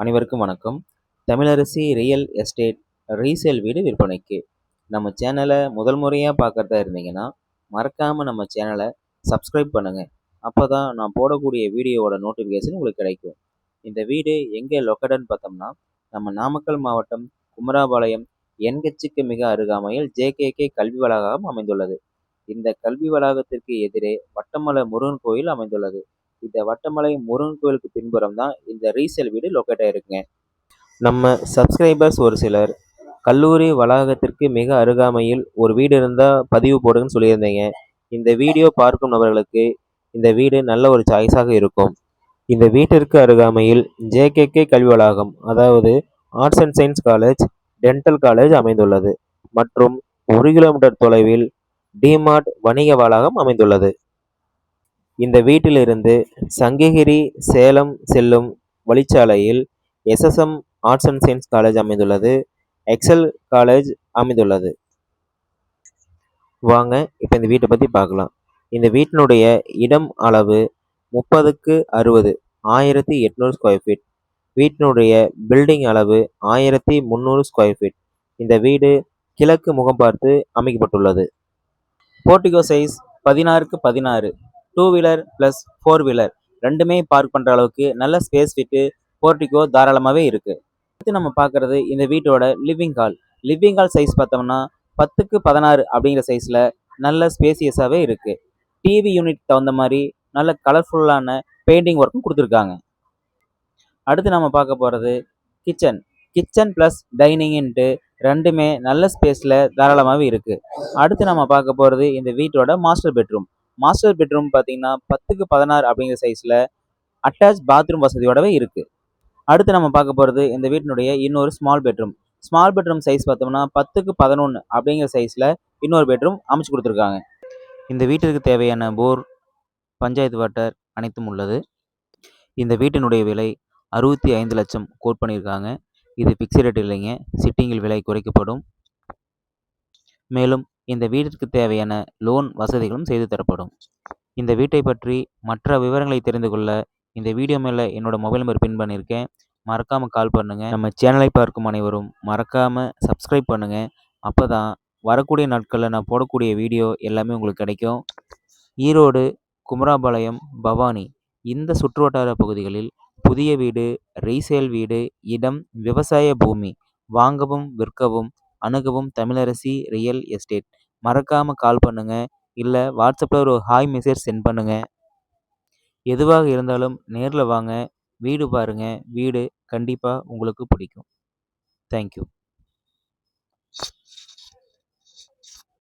அனைவருக்கும் வணக்கம். Tamilarasi real estate resale வீடு விற்பனைக்கு. நம்ம சேனலை முதல் முறையாக பார்க்குறதா இருந்தீங்கன்னா மறக்காமல் நம்ம சேனலை சப்ஸ்கிரைப் பண்ணுங்கள் அப்போ தான் நான் போடக்கூடிய வீடியோவோட நோட்டிஃபிகேஷன் உங்களுக்கு கிடைக்கும். இந்த வீடு எங்கே லொக்கடன்னு பார்த்தோம்னா நம்ம நாமக்கல் மாவட்டம் குமராபாளையம் என்கட்சிக்கு மிக அருகாமையில் ஜேகேகே கல்வி வளாகம் அமைந்துள்ளது. இந்த கல்வி வளாகத்திற்கு எதிரே வட்டமலை முருகன் கோயில் அமைந்துள்ளது. இந்த வட்டமலை முருகன் கோயிலுக்கு பின்புறம் தான் இந்த ரீசேல் வீடு லொக்கேட் ஆகிருக்குங்க நம்ம சப்ஸ்கிரைபர்ஸ் ஒரு சிலர் கல்லூரி வளாகத்திற்கு மிக அருகாமையில் ஒரு வீடு இருந்தால் பதிவு போடுங்கன்னு சொல்லியிருந்தீங்க. இந்த வீடியோ பார்க்கும் நபர்களுக்கு இந்த வீடு நல்ல ஒரு சாய்ஸாக இருக்கும். இந்த வீட்டிற்கு அருகாமையில் ஜேகேகே கல்வி வளாகம் அதாவது arts and science college dental college அமைந்துள்ளது. மற்றும் ஒரு கிலோமீட்டர் தொலைவில் டிமார்ட் வணிக வளாகம் அமைந்துள்ளது. இந்த வீட்டிலிருந்து சங்ககிரி சேலம் செல்லும் வழிச்சாலையில் SSM arts and science college அமைந்துள்ளது. எக்ஸல் காலேஜ் அமைந்துள்ளது. வாங்க இப்போ இந்த வீட்டை பற்றி பார்க்கலாம். இந்த வீட்டினுடைய இடம் அளவு முப்பதுக்கு அறுபது ஆயிரத்தி எட்நூறு ஸ்கொயர் ஃபீட் வீட்டினுடைய பில்டிங் அளவு ஆயிரத்தி முந்நூறு ஸ்கொயர் ஃபீட் இந்த வீடு கிழக்கு முகம் பார்த்து அமைக்கப்பட்டுள்ளது. போர்டிகோ சைஸ் பதினாறுக்கு பதினாறு two wheeler plus four wheeler ரெண்டுமே பார்க் பண்ணுற அளவுக்கு நல்ல ஸ்பேஸ் விட்டு போர்ட்டிகோ தாராளமாகவே இருக்குது அடுத்து நம்ம பார்க்குறது இந்த வீட்டோட living hall living hall size பார்த்தோம்னா பத்துக்கு பதினாறு அப்படிங்கிற சைஸில் நல்ல ஸ்பேசியஸாகவே இருக்குது டிவி யூனிட் தகுந்த மாதிரி நல்ல கலர்ஃபுல்லான பெயிண்டிங் ஒர்க்கும் கொடுத்துருக்காங்க. அடுத்து நம்ம பார்க்க போகிறது கிச்சன் கிச்சன் ப்ளஸ் டைனிங்ன்ட்டு ரெண்டுமே நல்ல ஸ்பேஸில் தாராளமாகவே இருக்குது அடுத்து நம்ம பார்க்க போகிறது இந்த வீட்டோட மாஸ்டர் பெட்ரூம் மாஸ்டர் பெட்ரூம் பார்த்தீங்கன்னா பத்துக்கு பதினாறு அப்படிங்கிற சைஸில் அட்டாச் பாத்ரூம் வசதியோடவே இருக்குது அடுத்து நம்ம பார்க்க போகிறது இந்த வீட்டினுடைய இன்னொரு small bedroom small bedroom size பார்த்தோம்னா பத்துக்கு பதினொன்று அப்படிங்கிற சைஸில் இன்னொரு பெட்ரூம் அமைச்சு கொடுத்துருக்காங்க. இந்த வீட்டிற்கு தேவையான போர் பஞ்சாயத்து வாட்டர் அனைத்தும் உள்ளது. இந்த வீட்டினுடைய விலை அறுபத்தி ஐந்து லட்சம் கோட் பண்ணியிருக்காங்க. இது ஃபிக்ஸ்ட் ரேட் இல்லைங்க. சிட்டிங்கில் விலை குறைக்கப்படும். மேலும் இந்த வீட்டிற்கு தேவையான லோன் வசதிகளும் செய்து தரப்படும். இந்த வீட்டை பற்றி மற்ற விவரங்களை தெரிந்து கொள்ள இந்த வீடியோ மேலே என்னோட மொபைல் நம்பர் பின் பண்ணியிருக்கேன் மறக்காமல் கால் பண்ணுங்கள் நம்ம சேனலை பார்க்கும் அனைவரும் மறக்காமல் சப்ஸ்கிரைப் பண்ணுங்கள் அப்போ தான் வரக்கூடிய நாட்களில் நான் போடக்கூடிய வீடியோ எல்லாமே உங்களுக்கு கிடைக்கும். ஈரோடு குமராபாளையம் பவானி இந்த சுற்றுவட்டார பகுதிகளில் புதிய வீடு ரீசேல் வீடு இடம் விவசாய பூமி வாங்கவும் விற்கவும் அணுகவும் தமிழரசி ரியல் எஸ்டேட் மறக்காமல் கால் பண்ணுங்கள் இல்லை வாட்ஸ்அப்பில் ஒரு ஹாய் மெசேஜ் சென்ட் பண்ணுங்கள் எதுவாக இருந்தாலும் நேரில் வாங்க. வீடு பாருங்கள் வீடு கண்டிப்பாக உங்களுக்கு பிடிக்கும். தேங்க்யூ